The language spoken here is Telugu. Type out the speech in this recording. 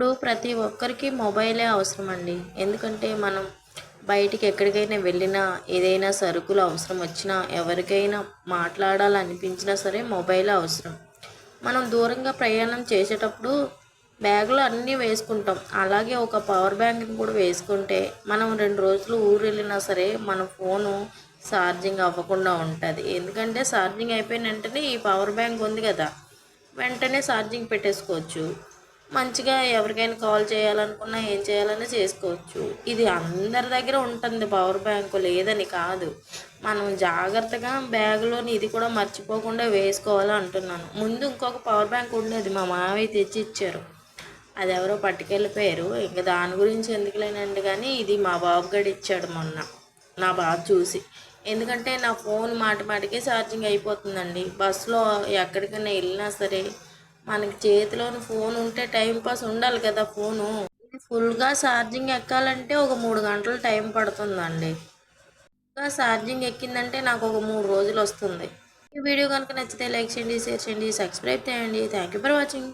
ఇప్పుడు ప్రతి ఒక్కరికి మొబైలే అవసరం అండి ఎందుకంటే మనం బయటికి ఎక్కడికైనా వెళ్ళినా ఏదైనా సరుకులు అవసరం వచ్చినా ఎవరికైనా మాట్లాడాలనిపించినా సరే మొబైల్ అవసరం. మనం దూరంగా ప్రయాణం చేసేటప్పుడు బ్యాగ్లో అన్నీ వేసుకుంటాం. అలాగే ఒక పవర్ బ్యాంక్ని కూడా వేసుకుంటే మనం రెండు రోజులు ఊరు వెళ్ళినా సరే మన ఫోను ఛార్జింగ్ అవ్వకుండా ఉంటుంది. ఎందుకంటే ఛార్జింగ్ అయిపోయిన వెంటనే ఈ పవర్ బ్యాంక్ ఉంది కదా వెంటనే ఛార్జింగ్ పెట్టేసుకోవచ్చు. మంచిగా ఎవరికైనా కాల్ చేయాలనుకున్నా ఏం చేయాలన్నా చేసుకోవచ్చు. ఇది అందరి దగ్గర ఉంటుంది పవర్ బ్యాంకు లేదని కాదు. మనం జాగ్రత్తగా బ్యాగ్లోని ఇది కూడా మర్చిపోకుండా వేసుకోవాలి అంటున్నాను. ముందు ఇంకొక పవర్ బ్యాంక్ ఉండేది మా మామయ్య తెచ్చి ఇచ్చారు అది ఎవరో పట్టుకెళ్ళిపోయారు. ఇంకా దాని గురించి ఎందుకులేనండి కానీ ఇది మా బాబు ఇచ్చాడు మొన్న నా బాబు చూసి. ఎందుకంటే నా ఫోన్ మాటమాటికే ఛార్జింగ్ అయిపోతుందండి. బస్సులో ఎక్కడికైనా వెళ్ళినా సరే మనకి చేతిలోని ఫోన్ ఉంటే టైం పాస్ ఉండాలి కదా ఫోను. ఫుల్గా ఛార్జింగ్ ఎక్కాలంటే ఒక మూడు గంటలు టైం పడుతుందండి. ఫుల్గా ఛార్జింగ్ ఎక్కిందంటే నాకు ఒక మూడు రోజులు వస్తుంది. ఈ వీడియో కనుక నచ్చితే లైక్ చేయండి షేర్ చేయండి సబ్స్క్రైబ్ చేయండి. Thank you for watching